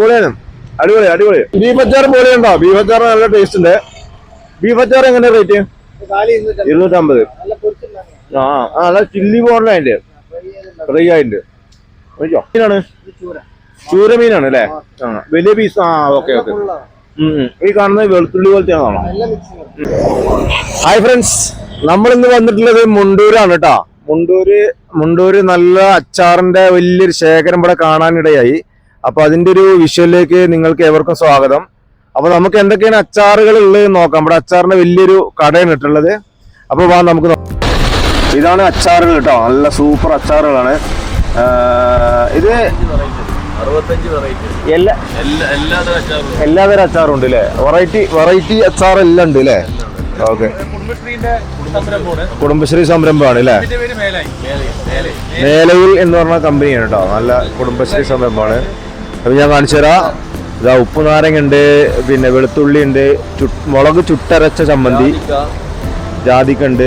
പൊളിയാണ് അടിപൊളി അടിപൊളി. ബീഫ് അച്ചാർ പൊളിയുണ്ടോ? ബീഫ് അച്ചാർ നല്ല ടേസ്റ്റ് ഉണ്ട്. ബീഫ് അച്ചാർ എങ്ങനെ റേറ്റ് ഇരുന്നൂറ്റമ്പത്. ആ അതെ ചില്ലി പോറിനുണ്ട് ഫ്രൈ ആയിട്ട് മീനാണ്? ചൂര മീനാണ് അല്ലേ? വലിയ പീസ് ആ ഓക്കെ ഓക്കെ ഈ കാണുന്നത് വെളുത്തുള്ളി പോലത്തെ ആണോ ഹായ് ഫ്രണ്ട്സ് നമ്മൾ ഇന്ന് വന്നിട്ടുള്ളത് മുണ്ടൂരാണ് കേട്ടോ. മുണ്ടൂര് മുണ്ടൂര് നല്ല അച്ചാറിന്റെ വലിയൊരു ശേഖരം ഇവിടെ കാണാനിടയായി. അപ്പൊ അതിന്റെ ഒരു വിഷ്വലിലേക്ക് നിങ്ങൾക്ക് ഏവർക്കും സ്വാഗതം. അപ്പൊ നമുക്ക് എന്തൊക്കെയാണ് അച്ചാറുകൾ ഉള്ളത് നോക്കാം. ഇവിടെ അച്ചാറിന്റെ വലിയൊരു കടയാണ് ഇട്ടുള്ളത്. അപ്പൊ വാ നമുക്ക് ഇതാണ് അച്ചാറുകൾ കേട്ടോ. നല്ല സൂപ്പർ അച്ചാറുകളാണ്. ഇത് എല്ലാതരം അച്ചാറും ഉണ്ട്. അല്ലേ വെറൈറ്റി വെറൈറ്റി അച്ചാർ എല്ലാം ഉണ്ട് അല്ലേ ഓക്കെ കുടുംബശ്രീ സംരംഭമാണ് അല്ലേ മേലയിൽ എന്ന് പറഞ്ഞ കമ്പനിയാണ് കേട്ടോ. നല്ല കുടുംബശ്രീ സംരംഭമാണ്. അപ്പൊ ഞാൻ കാണിച്ചു തരാം. ഇതാ ഉപ്പ് നാരങ്ങ ഉണ്ട് പിന്നെ വെളുത്തുള്ളി ഉണ്ട് മുളക് ചുട്ടരച്ച ചമ്മന്തി ജാതിക്ക ഉണ്ട്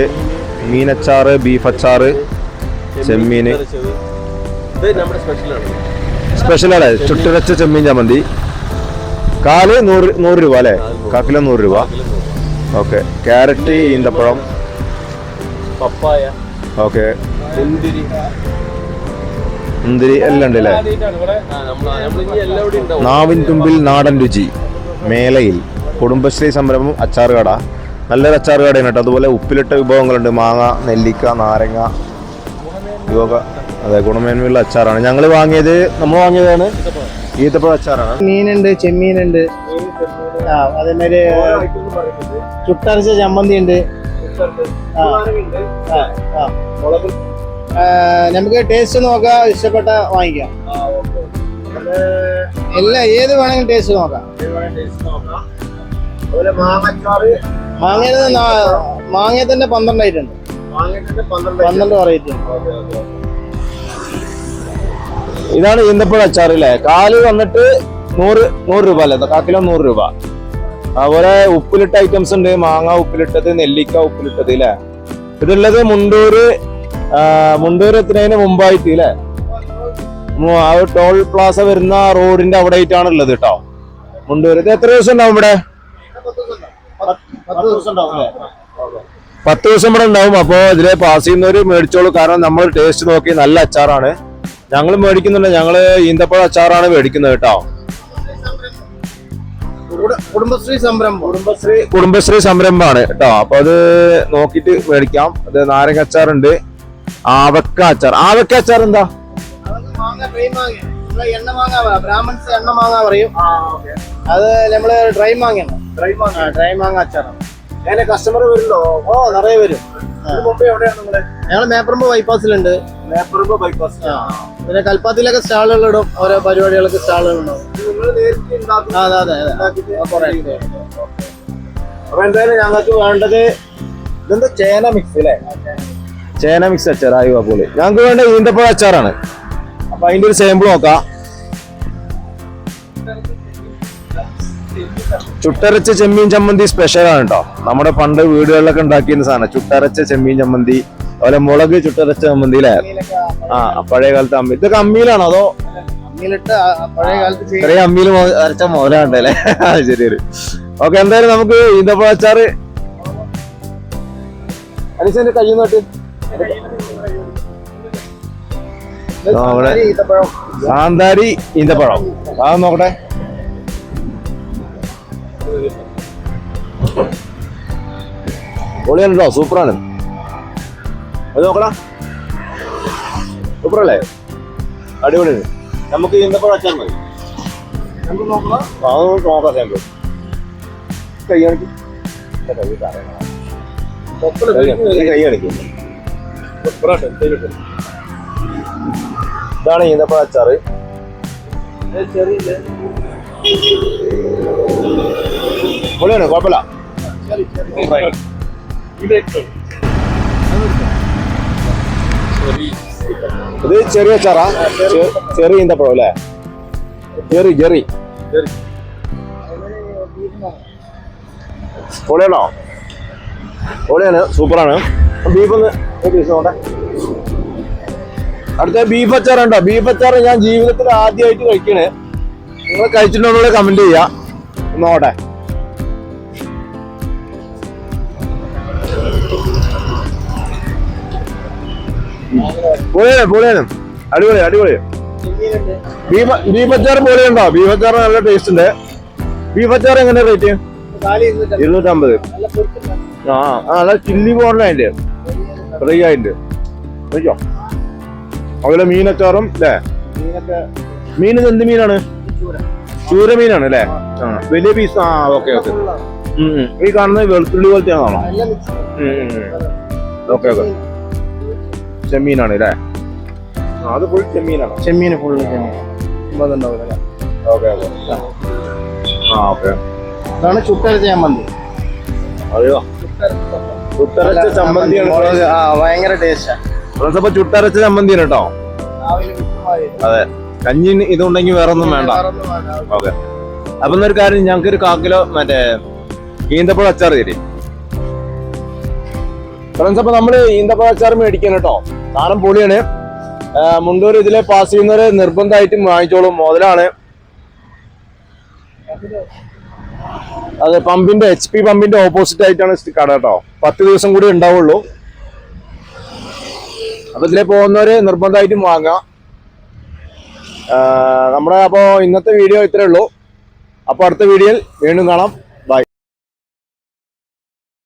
മീനച്ചാറ് ബീഫ് അച്ചാറ് ചെമ്മീന്. സ്പെഷ്യലാണ് സ്പെഷ്യലാണ് ചുട്ടരച്ച ചെമ്മീൻ ചമ്മന്തി. കാൽ നൂറ് നൂറ് രൂപ അല്ലേ? കാക്കിലോ നൂറ് രൂപ. ഓക്കെ. ക്യാരറ്റ് ഈന്തപ്പഴം. പപ്പായ. ഓക്കെ. മുന്തിരി. മുന്തിരി എല്ലാം ഉണ്ട് അല്ലേ? നാവിൻ തുമ്പിൽ നാടൻ രുചി മേലയിൽ കുടുംബശ്രീ സംരംഭം അച്ചാർ കട നല്ലൊരു അച്ചാർ കടയാണ് കേട്ടോ. അതുപോലെ ഉപ്പിലിട്ട വിഭവങ്ങളുണ്ട്. മാങ്ങ നെല്ലിക്ക നാരങ്ങ യോഗ അതെ ഗുണമേന്മയുള്ള അച്ചാറാണ്. ഞങ്ങൾ വാങ്ങിയത് നമ്മൾ വാങ്ങിയതാണ് ഈത്തപ്പഴ അച്ചാറാണ്. മീനുണ്ട് ചെമ്മീനുണ്ട്. ആ അതേമാതിരി ചുട്ടരച്ച ചമ്മന്തി ഉണ്ട് ആ. ആ, നമുക്ക് ടേസ്റ്റ് നോക്കാം ഇഷ്ടപ്പെട്ട വാങ്ങിക്കാം. എല്ലാ ഏത് വേണമെങ്കിലും ടേസ്റ്റ് നോക്കാം. മാങ്ങ മാങ്ങയിൽ തന്നെ പന്ത്രണ്ടായിട്ടുണ്ട് പന്ത്രണ്ട് വെറൈറ്റി ഉണ്ട്. ഇതാണ് ഈന്തപ്പഴ അച്ചാർ അല്ലേ കാൽ വന്നിട്ട് നൂറ് നൂറ് രൂപ അല്ലേ? കാ കിലോ നൂറ് രൂപ. അതുപോലെ ഉപ്പിലിട്ട ഐറ്റംസ് ഉണ്ട്. മാങ്ങ ഉപ്പിലിട്ടത് നെല്ലിക്ക ഉപ്പിലിട്ടത് അല്ലേ ഇതുള്ളത് മുണ്ടൂര് ആ, മുണ്ടൂര് എത്തുന്നതിന് മുമ്പായിട്ട് അല്ലേ ആ ടോൾ പ്ലാസ വരുന്ന റോഡിന്റെ അവിടെ ആയിട്ടാണ് ഉള്ളത് കേട്ടോ മുണ്ടൂരത്ത് എത്ര ദിവസം ഉണ്ടാവും ഇവിടെ? ദിവസം പത്ത് ദിവസം ഇവിടെ ഉണ്ടാവും. അപ്പോ ഇതിലെ പാസ് ചെയ്യുന്നവര് മേടിച്ചോളൂ. കാരണം നമ്മൾ ടേസ്റ്റ് നോക്കി നല്ല അച്ചാറാണ്. ഞങ്ങൾ മേടിക്കുന്നുണ്ട്. ഞങ്ങൾ ഈന്തപ്പഴ അച്ചാറാണ് മേടിക്കുന്നത് കേട്ടോ കുടുംബശ്രീ സംരംഭം. കുടുംബശ്രീ കുടുംബശ്രീ സംരംഭമാണ് കേട്ടോ അപ്പൊ അത് നോക്കിയിട്ട് മേടിക്കാം. അത് നാരങ്ങ അച്ചാറുണ്ട്. ആവക്ക അച്ചാർ. ആവക്ക അച്ചാർ എന്താ? ബ്രാഹ്മൺസ് എണ്ണ മാങ്ങ പറയും. അത് നമ്മൾ ഡ്രൈ ഡ്രൈ മാങ്ങ. ഡ്രൈ മാങ്ങ അച്ചാറാണ് കസ്റ്റമർ ഓ നിറയെ വരും. മുമ്പ് എവിടെയാണ് നിങ്ങൾ? ഞങ്ങൾ മേപ്പറമ്പ് ബൈപ്പാസിലുണ്ട് മേപ്പറമ്പ് ബൈപ്പാസ് ആ. പിന്നെ കൽപ്പാത്തിലൊക്കെ സ്റ്റാളുകൾ ഇടും ഓരോ പരിപാടികളൊക്കെ സ്റ്റാളുകൾ ഉണ്ടാവും ആ, അതെ അതെ അതെ. അപ്പൊ എന്തായാലും ഞങ്ങൾക്ക് വേണ്ടത് ഇതെന്താ ചേന മിക്സ് അല്ലേ ചേന മിക്സ് അച്ചാർ ആയി പോലെ ഞങ്ങൾക്ക് വേണ്ട ഈന്തപ്പഴ അച്ചാറാണ്. അപ്പൊ അതിന്റെ ഒരു സാമ്പിൾ നോക്കാം. ചുട്ടരച്ച ചെമ്മീൻ ചമ്മന്തി സ്പെഷ്യലാണ് കേട്ടോ നമ്മുടെ പണ്ട് വീടുകളിലൊക്കെ ഉണ്ടാക്കിയിരുന്ന സാധനം. ചുട്ടരച്ച ചെമ്മീൻ ചമ്മന്തി അതുപോലെ മുളക് ചുട്ടരച്ച ചമ്മന്തി അല്ലേ ആ പഴയ കാലത്ത് അമ്മി ഇതൊക്കെ അമ്മിയിലാണോ അതോ ചെറിയ അമ്മിയിൽ അരച്ച മോലാണ്ടല്ലേ ശരി ശരി ഓക്കെ എന്തായാലും നമുക്ക് ഈന്തപ്പഴ അച്ചാറ് അലിസന്റെ കയ്യിൽ ഈത്തപ്പഴം. സാന്താരി ഈന്തപ്പഴം അത് നോക്കട്ടെ. പൊളിയാണ് കേട്ടോ സൂപ്പറാണ്. അത് നോക്കടാ. സൂപ്പറല്ലേ? അടിപൊളിയാണ് നമുക്ക് ഈന്തപ്പഴം അച്ചാർ മതി. നമുക്ക് അത് നോക്കാം സാമ്പിൾ കൈ കാണിക്കും. കൈ കാണിക്കും. ഇതാണ് ഈന്തപ്പഴ അച്ചാറ്. പൊളിയാണ് കുഴപ്പമില്ല. ഇത് ചെറിയ അച്ചാറാ ചെറിയ ഈന്തപ്പഴം അല്ലേ? ജെറി ജെറി പൊളിയാണോ? പൊളിയാണ് സൂപ്പറാണ്. ബീഫ് ഒന്ന് ഒരു അടുത്ത ബീഫ് അച്ചാറുണ്ടോ ബീഫ് അച്ചാർ ഞാൻ ജീവിതത്തിൽ ആദ്യമായിട്ട് കഴിക്കണേ. നിങ്ങൾ കഴിച്ചിട്ടുണ്ടോ കമന്റ് ചെയ്യാ. ഒന്നോടെ. പൊളിയാണ് പൊളിയാണ്. അടിപൊളി അടിപൊളി. ബീഫ് ബീഫ് അച്ചാർ പൊളിയുണ്ടോ? ബീഫ് അച്ചാർ നല്ല ടേസ്റ്റ് ഉണ്ട്. ബീഫ് അച്ചാർ എങ്ങനെ റേറ്റ് ഇരുന്നൂറ്റമ്പത്. ആ നല്ല ചില്ലി പോകണതിന്റെ കഴിച്ചോ? അതുപോലെ മീനച്ചാറും അല്ലേ മീൻ ഇത് എന്ത് മീനാണ്? ചൂര. മീനാണ് അല്ലേ ആ. വലിയ പീസ് ആ ഓക്കെ ഓക്കെ ഈ കാണുന്നത് വെളുത്തുള്ളി പോലത്തെ ആണോ? ഓക്കെ ഓക്കെ ചെമ്മീനാണ് അല്ലേ അത് ഫുൾ ചെമ്മീനാണ്. ചെമ്മീന് ഫുള്ള് ചെമ്മീൻ. ഓക്കെ ഓക്കെ ആ. ഓക്കെ ഇതാണ് ചുട്ടരച്ച ചമ്മന്തി. അതെയോ? ചുട്ടരച്ച ചമ്മന്തിയാണ് ഭയങ്കര അപ്പൊ ചുട്ടരച്ച ചമ്മന്തിയാണ് കേട്ടോ. അതെ. കഞ്ഞി ഇതുണ്ടെങ്കിൽ വേറെ ഒന്നും വേണ്ട. വേറൊന്നും വേണ്ട. ഓക്കെ. അപ്പൊ എന്നൊരു കാര്യം ഞങ്ങൾക്ക് ഒരു കാക്കിലോ മറ്റേ ഈന്തപ്പഴ അച്ചാർ തരി. ഫ്രണ്ട്സ് അപ്പൊ നമ്മൾ ഈന്തപ്പഴ അച്ചാർ മേടിക്കാൻ കേട്ടോ. സാധനം പൊളിയാണ്. മുണ്ടൂർ ഇതിലെ പാസ് ചെയ്യുന്നവരെ നിർബന്ധമായിട്ടും വാങ്ങിച്ചോളും. മുതലാണ്. അതെ പമ്പിന്റെ എച്ച് പി പമ്പിന്റെ ഓപ്പോസിറ്റ് ആയിട്ടാണ് കട കേട്ടോ. പത്ത് ദിവസം കൂടി ഉണ്ടാവുള്ളൂ. അപ്പൊ ഇതിലെ പോകുന്നവര് നിർബന്ധമായിട്ടും വാങ്ങാം നമ്മുടെ അപ്പോ ഇന്നത്തെ വീഡിയോ ഇത്രേ ഉള്ളൂ. അപ്പൊ അടുത്ത വീഡിയോയിൽ വീണ്ടും കാണാം.